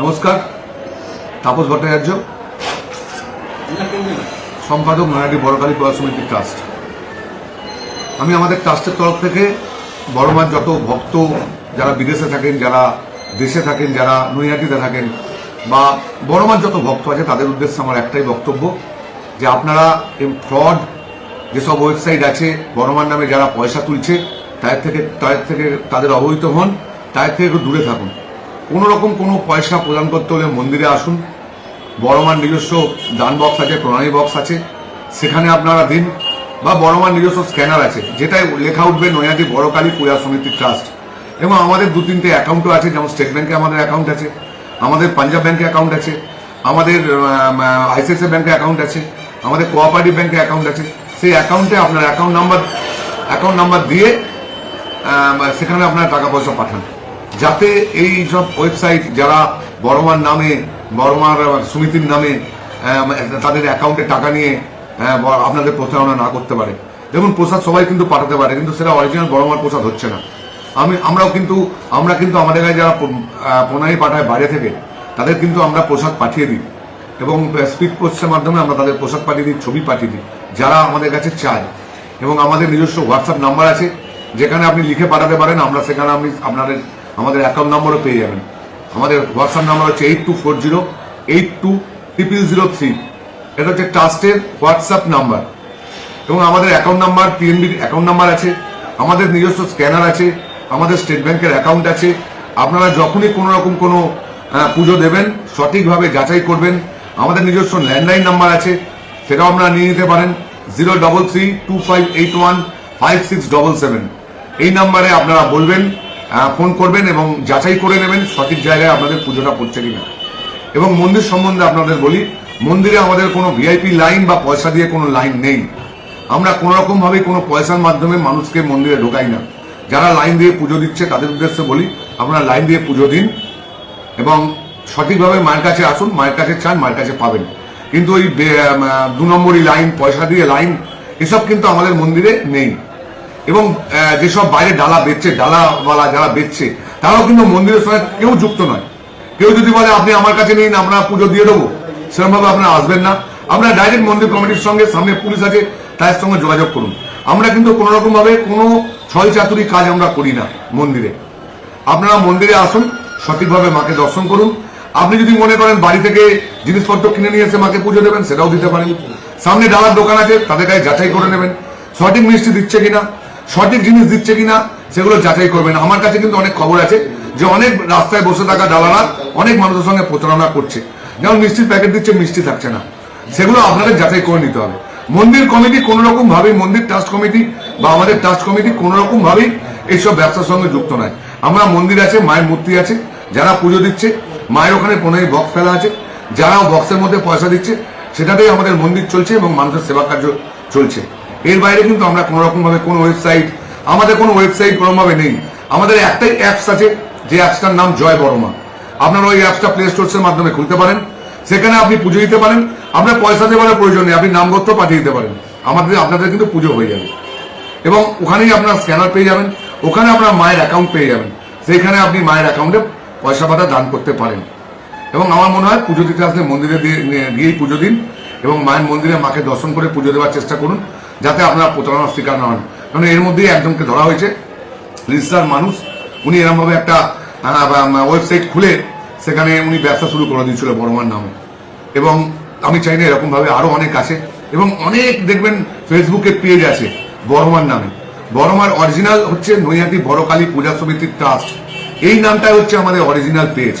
নমস্কার, তাপস ভট্টাচার্য, সম্পাদক নয়াটি বড়কালী পড়া সমিতি ট্রাস্ট আমি আমাদের ট্রাস্টের তরফ থেকে বড়মার যত ভক্ত যারা বিদেশে থাকেন, যারা দেশে থাকেন, যারা নৈহাটিতে থাকেন, বা বড়মার যত ভক্ত আছে, তাদের উদ্দেশ্যে আমার একটাই বক্তব্য, যে আপনারা এই ফ্রড যেসব ওয়েবসাইট আছে বড়মার নামে যারা পয়সা তুলছে, তাদের থেকে তাদের থেকে তাদের অবহিত হন, তাদের থেকে একটু দূরে থাকুন। কোনো রকম কোনো পয়সা প্রদান করতে হলে মন্দিরে আসুন। বড়মার নিজস্ব দান বক্স আছে, প্রণালী বক্স আছে। সেখানে আপনারা দিন। বা বড়মার নিজস্ব স্ক্যানার আছে যেটাই লেখা উঠবে নৈহাটি বড়কালী পূজা সমিতি ট্রাস্ট এবং আমাদের দু তিনটে অ্যাকাউন্টও আছে, যেমন স্টেট ব্যাংকে আমাদের অ্যাকাউন্ট আছে, আমাদের পাঞ্জাব ব্যাংকে অ্যাকাউন্ট আছে, আমাদের আইসিআইসি ব্যাংকে অ্যাকাউন্ট আছে, আমাদের কোঅপারেটিভ ব্যাংকে অ্যাকাউন্ট আছে। সেই অ্যাকাউন্টে আপনার অ্যাকাউন্ট নাম্বার অ্যাকাউন্ট নাম্বার দিয়ে সেখানে আপনার টাকা পয়সা পাঠান। যাতে এই সব ওয়েবসাইট যারা বড়মার নামে বড়মার আহ, সমিতির নামে তাদের অ্যাকাউন্টে টাকা নিয়ে আপনাদের প্রতারণা না করতে পারে। দেখুন প্রসাদ সবাই কিন্তু পাঠাতে পারে কিন্তু সেটা অরিজিনাল বড়মার প্রসাদ হচ্ছে না। আমি আমরাও কিন্তু আমরা কিন্তু আমাদের কাছে যারা প্রণালী পাঠায় বাইরে থেকে তাদের কিন্তু আমরা প্রসাদ পাঠিয়ে দিই। এবং স্পিড পোস্টের মাধ্যমে আমরা তাদের প্রসাদ পাঠিয়ে দিই ছবি পাঠিয়ে দিই যারা আমাদের কাছে চায়। এবং আমাদের নিজস্ব হোয়াটসঅ্যাপ নাম্বার আছে যেখানে আপনি লিখে পাঠাতে পারেন আমরা সেখানে আপনি আপনাদের আমাদের অ্যাকাউন্ট নাম্বারও পেয়ে যাবেন। আমাদের হোয়াটসঅ্যাপ নাম্বার হচ্ছে eight two four zero eight two triple zero three এটা হচ্ছে ট্রাস্টের হোয়াটসঅ্যাপ নাম্বার এবং আমাদের অ্যাকাউন্ট নাম্বার পিএনবির অ্যাকাউন্ট নাম্বার আছে, আমাদের নিজস্ব স্ক্যানার আছে, আমাদের স্টেট ব্যাংকের অ্যাকাউন্ট আছে। আপনারা যখনই কোনো রকম কোনো পুজো দেবেন, সঠিকভাবে যাচাই করবেন। আমাদের নিজস্ব ল্যান্ডলাইন নাম্বার আছে, সেটাও আপনারা নিয়ে নিতে পারেন zero double three two five eight one five six double seven এই নাম্বারে আপনারা বলবেন ফোন করবেন এবং যাচাই করে নেবেন সঠিক জায়গায় আপনাদের পুজোটা পড়ছে কিনা। এবং মন্দির সম্বন্ধে আপনাদের বলি, মন্দিরে আমাদের কোনো ভিআইপি লাইন বা পয়সা দিয়ে কোনো লাইন নেই। আমরা কোনো রকম ভাবে কোনো পয়সার মাধ্যমে মানুষকে মন্দিরে ঢোকাই না। যারা লাইন দিয়ে পুজো দিচ্ছে, তাদের উদ্দেশ্যে বলি, আপনারা লাইন দিয়ে পুজো দিন এবং সঠিকভাবে মায়ের কাছে আসুন, মায়ের কাছে চান, মায়ের কাছে পাবেন। কিন্তু ওই দু নম্বরই লাইন, পয়সা দিয়ে লাইন, এসব কিন্তু আমাদের মন্দিরে নেই। এবং যেসব বাইরে ডালা বেচছে, ডালাওয়ালা যারা বেচছে, তারাও কিন্তু মন্দিরের সঙ্গে কেউ যুক্ত নয়। কেউ যদি বলে, আপনি আমার কাছে নিন, আমরা পুজো দিয়ে দেবো। সেরকমভাবে আপনারা আসবেন না। আপনারা ডাইরেক্ট মন্দির কমিটির সঙ্গে, সামনে পুলিশ আছে তাদের সঙ্গে যোগাযোগ করুন। আমরা কিন্তু কোনো রকম ভাবে কোনো ছয় চাতুরি কাজ আমরা করি না মন্দিরে। আপনারা মন্দিরে আসুন, সঠিকভাবে মাকে দর্শন করুন। আপনি যদি মনে করেন বাড়ি থেকে জিনিসপত্র কিনে নিয়ে এসে মাকে পুজো দেবেন, সেটাও দিতে পারেন। সামনে ডালার দোকান আছে, তাদের কাছে যাচাই করে নেবেন। সঠিক মিষ্টি দিচ্ছে কিনা সঠিক জিনিস দিচ্ছে কিনা সেগুলো যাচাই করবেন আমার কাছে কিন্তু অনেক খবর আছে যে অনেক রাস্তায় বসে থাকা ডালারা অনেক মানুষের সঙ্গে প্রতারণা করছে। যেমন মিষ্টির প্যাকেট দিচ্ছে, মিষ্টি থাকছে না। সেগুলো আপনাদের যাচাই করে নিতে হবে। মন্দির কমিটি কোন রকম মন্দির ট্রাস্ট কমিটি বা আমাদের ট্রাস্ট কমিটি কোন রকম এইসব ব্যবসার সঙ্গে যুক্ত নয়। আমরা মন্দির আছে, মায়ের মূর্তি আছে, যারা পুজো দিচ্ছে, মায়ের ওখানে পনেরো বক্স ফেলা আছে যারা বক্সের মধ্যে পয়সা দিচ্ছে, সেটাতেই আমাদের মন্দির চলছে এবং মানুষের সেবা কার্য চলছে। এর বাইরে কিন্তু আমরা কোন রকম ভাবে কোনো ওয়েবসাইট আমাদের কোনো ওয়েবসাইট কোনোভাবে নেই। আমাদের একটাই অ্যাপস আছে, যে অ্যাপসটার নাম জয় বর্মা। আপনারা ওই অ্যাপসটা প্লে স্টোরসের মাধ্যমে খুলতে পারেন। সেখানে আপনি পুজো দিতে পারেন। আপনার পয়সা দেওয়ার প্রয়োজন নেই, আপনি নামগত্র পাঠিয়ে দিতে পারেন। আমাদের, আপনাদের কিন্তু পুজো হয়ে যাবে। এবং ওখানেই আপনার স্ক্যানার পেয়ে যাবেন। ওখানে আপনার মায়ের অ্যাকাউন্ট পেয়ে যাবেন। সেইখানে আপনি মায়ের অ্যাকাউন্টে পয়সা পাতা দান করতে পারেন। এবং আমার মনে হয় পুজো দিতে আসলে মন্দিরে দিয়ে গিয়েই পুজো দিন। এবং মায়ের মন্দিরে মাকে দর্শন করে পুজো দেওয়ার চেষ্টা করুন। যাতে আপনারা প্রতারণার শিকার না হন। কারণ এর মধ্যেই একজনকে ধরা হয়েছে রিজিস্টার মানুষ। উনি এরমভাবে একটা ওয়েবসাইট খুলে সেখানে উনি ব্যবসা শুরু করে দিয়েছিল বড়মার নামে। এবং আমি চাই না এরকম ভাবে আরও অনেক আছে এবং অনেক দেখবেন ফেসবুকে পেজ আছে বড়মার নামে। বড়মার অরিজিনাল হচ্ছে নৈহাটি বড়কালী পূজা সমিতির ট্রাস্ট। এই নামটাই হচ্ছে আমাদের অরিজিনাল পেজ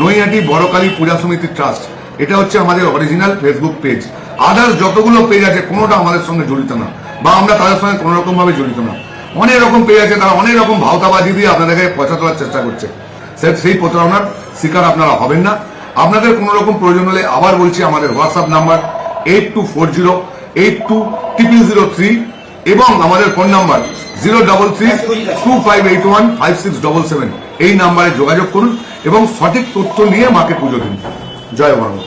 নৈহাটি বড়কালী পূজা সমিতির ট্রাস্ট। এটা হচ্ছে আমাদের অরিজিনাল ফেসবুক পেজ আদার্স যতগুলো পেজ আছে, কোনোটা আমাদের সঙ্গে জড়িত না, বা আমরা তাদের সঙ্গে কোনো রকম ভাবে জড়িত না। অনেক রকম পেজ আছে, তারা অনেক রকম ভাওতাবাজি দিয়ে আপনাদেরকে পয়সা তোলার চেষ্টা করছে। সেই প্রতারণার শিকার আপনারা হবেন না। আপনাদের কোনো রকম প্রয়োজন হলে আবার বলছি আমাদের WhatsApp number eight two four zero eight two triple zero three এবং আমাদের phone number zero double three two five eight one five six double seven এই নাম্বারে যোগাযোগ করুন এবং সঠিক তথ্য নিয়ে মাকে পুজো দিন। জয় বর্মা